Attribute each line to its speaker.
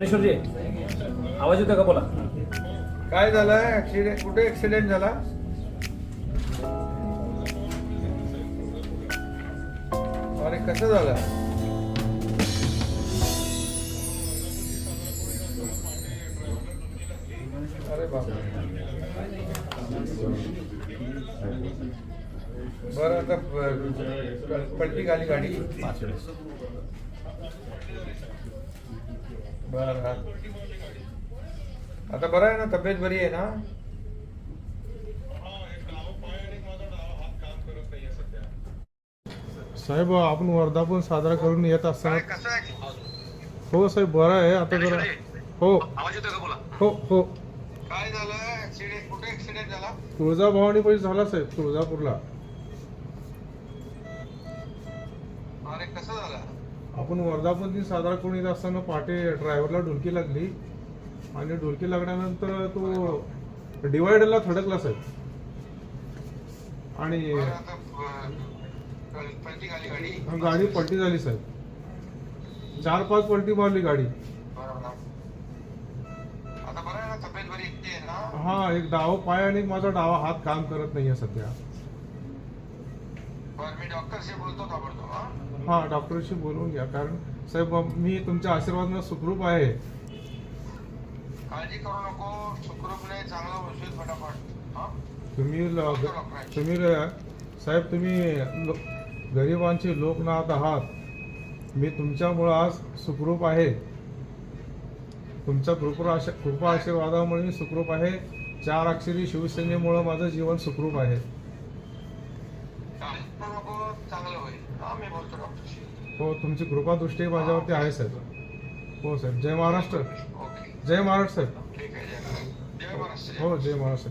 Speaker 1: ज्ञानेश्वरजी आवाज येतोय का बोला?
Speaker 2: काय झालं ऍक्सिडेंट कुठे ऍक्सिडेंट झाला? अरे कसं झालं? अरे बाप बरं आता पलटी खाली गाडी. बरं आता बरं आहे ना तब्येत बरी आहे ना?
Speaker 3: साहेब आपण वर्धापन साजरा करून येत असताना
Speaker 2: कसं आहे?
Speaker 3: हो साहेब बरं आहे. आता जरा हो.
Speaker 1: आवाज येतोय का बोला?
Speaker 3: हो हो.
Speaker 2: काय झालं? ऍक्सिडेंट कुठे ऍक्सिडेंट झाला?
Speaker 3: तुळजाभवानी पैसे झाला साहेब तुळजापूरला.
Speaker 2: अरे कसं झालं?
Speaker 3: आपण वर्धापन दिन साजरा करून येत असताना पहाटे ड्रायव्हरला डुलकी लागली आणि डुलकी लागल्यानंतर तो डिवायडरला थडकला साहेब. आणि
Speaker 2: गाडी
Speaker 3: पलटी झाली साहेब. चार पाच पलटी मारली गाडी. हा एक डावा पाय आणि माझा डावा हात काम करत नाहीये सध्या.
Speaker 2: बरं मी डॉक्टरशी बोलतो ताबडतोब हा.
Speaker 3: हा डॉक्टरशी बोलवून घ्या. कारण साहेब मी तुमच्या आशीर्वादानं सुखरूप आहे.
Speaker 2: काळजी करू नको. सुखरूपने चांगलं होशील फटाफट हा.
Speaker 3: तुम्ही ल- साहेब तुम्ही लो- गरिबांचे लोकनाथ आहात. मी तुमच्यामुळं आज सुखरूप आहे. तुमच्या कृपा कृपा आशीर्वादामुळे मी सुखरूप आहे. चार अक्षरी शिवसेनेमुळं माझं जीवन सुखरूप आहे.
Speaker 2: चांगलं होईल. हा मी बोलतो डॉक्टरशी
Speaker 3: हो तुमची कृपा दृष्टी माझ्यावरती आहे साहेब. हो साहेब. जय महाराष्ट्र. जय महाराष्ट्र साहेब.
Speaker 2: ठीक आहे जय जय महाराष्ट्र.
Speaker 3: हो जय महाराष्ट्र.